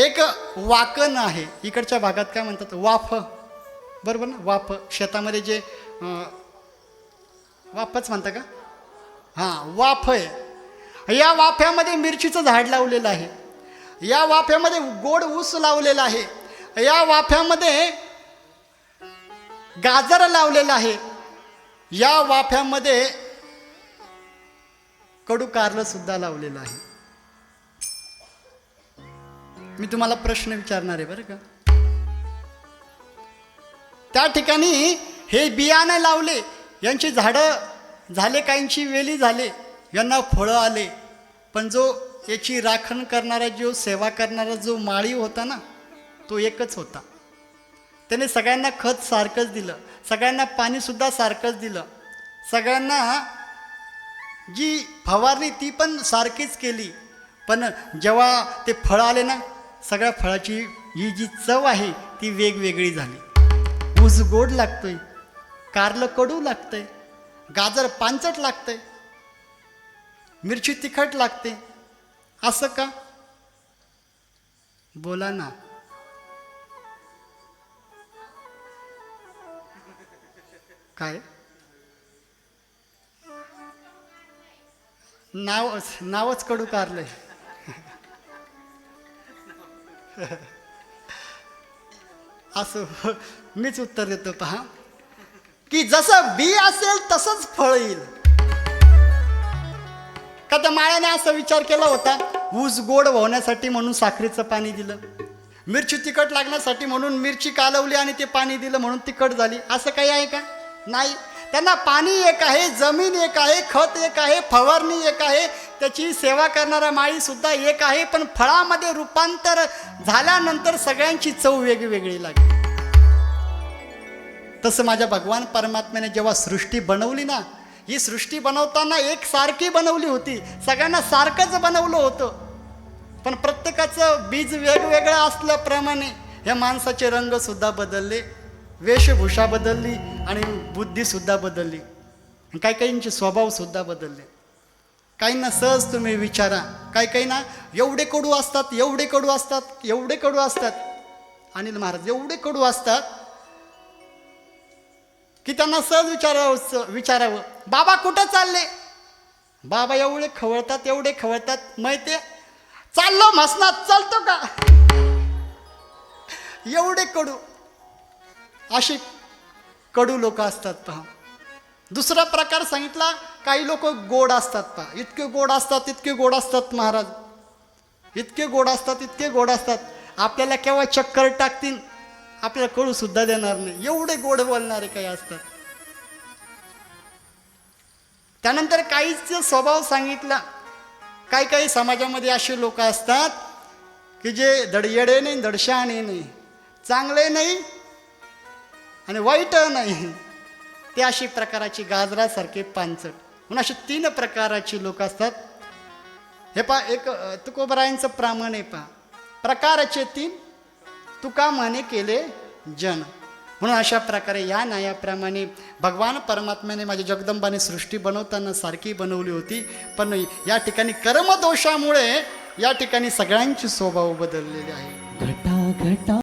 एक वाकण आहे. इकडच्या भागात काय म्हणतात? वाफ. बरोबर ना? वाफ. शेतामध्ये जे वाफच म्हणता का? हां वाफ आहे. या वाफ्यामध्ये मिरचीचं झाड लावलेलं आहे. या वाफ्यामध्ये गोड ऊस लावलेला आहे. या वाफ्यामध्ये गाजर लावलेलं आहे. या वाफ्यामध्ये कडू कारलं सुद्धा लावलेलं आहे. मी तुम्हाला प्रश्न विचारणार आहे बरं का? त्या ठिकाणी हे बियाणं लावले यांची झाडं झाले काहींची वेली झाले यांना फळं आले. पण जो याची राखण करणारा जो सेवा करणारा जो माळी होता ना तो एकच होता. त्याने सगळ्यांना खत सारखंच दिलं. सगळ्यांना पाणीसुद्धा सारखंच दिलं. सगळ्यांना जी फवारणी ती पण सारखीच केली. पण जेव्हा ते फळं आले ना सगळ्या फळाची ही जी चव आहे ती वेगवेगळी झाली. ऊस गोड लागतोय कारलं कडू लागतंय गाजर पांचट लागतंय मिरची तिखट लागते. असं का? बोला ना. काय? नाव नावच कडू कारलंय. असं मीच उत्तर देतो पहा. की जसं बी असेल तसंच फळ येईल. का त्या माळ्याने असा विचार केला होता? ऊस गोड होण्यासाठी म्हणून साखरेचं पाणी दिलं. मिरची तिखट लागण्यासाठी म्हणून मिरची कालवली आणि ते पाणी दिलं म्हणून तिखट झाली. असं काही आहे का? नाही. त्यांना पाणी एक आहे जमीन एक आहे खत एक आहे फवारणी एक आहे त्याची सेवा करणारा माळी सुद्धा एक आहे पण फळामध्ये रूपांतर झाल्यानंतर सगळ्यांची चव वेगवेगळी लागली. तसं माझ्या भगवान परमात्म्याने जेव्हा सृष्टी बनवली ना ही सृष्टी बनवताना एक सारखी बनवली होती. सगळ्यांना सारखंच बनवलं होतं. पण प्रत्येकाचं बीज वेगवेगळं असल्याप्रमाणे या माणसाचे रंग सुद्धा बदलले वेशभूषा बदलली आणि बुद्धीसुद्धा बदलली. काही काहींचे स्वभावसुद्धा बदलले. काहींना सहज तुम्ही विचारा. काही काही ना एवढे कडू असतात एवढे कडू असतात एवढे कडू असतात. अनिल महाराज एवढे कडू असतात की त्यांना सहज विचारावं विचारावं. बाबा कुठं चालले? बाबा एवढे खवळतात एवढे खवळतात. माहिती चाललो म्हसनात चालतो का? एवढे कडू. अशी कडू लोक असतात पहा. दुसरा प्रकार सांगितला काही लोक गोड असतात पहा. इतके गोड असतात इतके गोड असतात महाराज. इतके गोड असतात इतके गोड असतात. आपल्याला केव्हा चक्कर टाकतील आपल्याला कळू सुद्धा देणार नाही. एवढे गोड बोलणारे काही असतात. त्यानंतर काहीच स्वभाव सांगितला. काही काही समाजामध्ये असे लोक असतात की जे धडयेडे नाही धडशाने नाही. चांगले नाही आणि वाईट नाही. ते अशी प्रकाराची गाजरासारखे पानचट. म्हणून असे तीन प्रकाराची लोक असतात. हे पा एक तुकोबरायांचं प्रामाण आहे पहा. प्रकाराचे तीन तुका म्हणे केले जन. म्हणून अशा प्रकारे या न्यायाप्रमाणे भगवान परमात्म्याने माझ्या जगदंबाने सृष्टी बनवताना सारखी बनवली होती. पण या ठिकाणी कर्मदोषामुळे या ठिकाणी सगळ्यांची स्वभाव बदललेले आहे. घटा घटा.